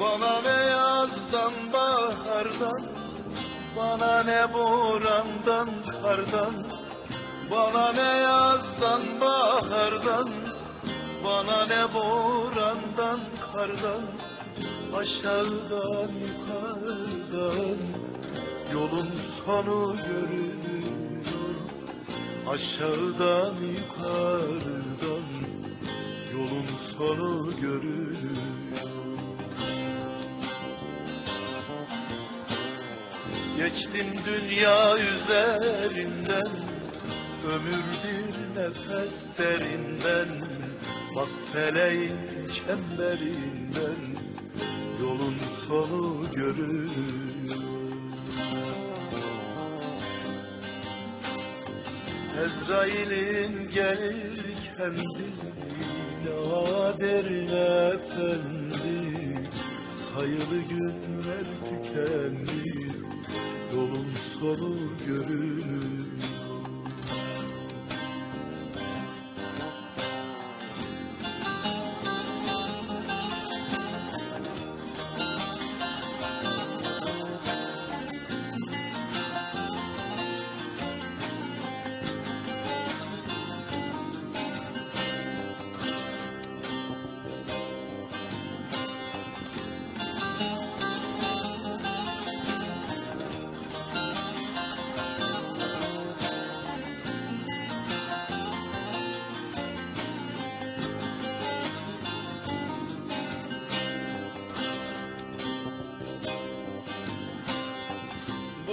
Bana ne yazdan bahardan Bana ne borandan kardan Bana ne yazdan bahardan Bana ne borandan kardan Aşağıdan yukarıdan Yolun sonu görünüyor. Aşağıdan yukarıdan Yolun sonu görünüyor Geçtim dünya üzerinden Ömür bir nefes derinden. Bak feleğin çemberinden Yolun sonu görünüyor. Ezrail'in gelirken Nadir efendi. Sayılı günler tükendi Yolun sonu görünür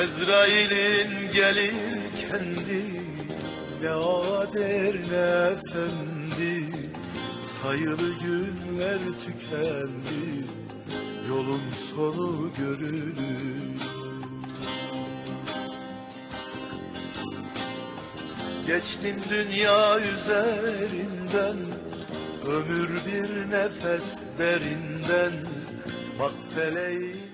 Ezrail'in gelir kendi Ne ader ne efendi. Sayılı günler tükendi Yolun sonu görünür Geçtim dünya üzerinden Ömür bir nefes derinden. Bak feleğin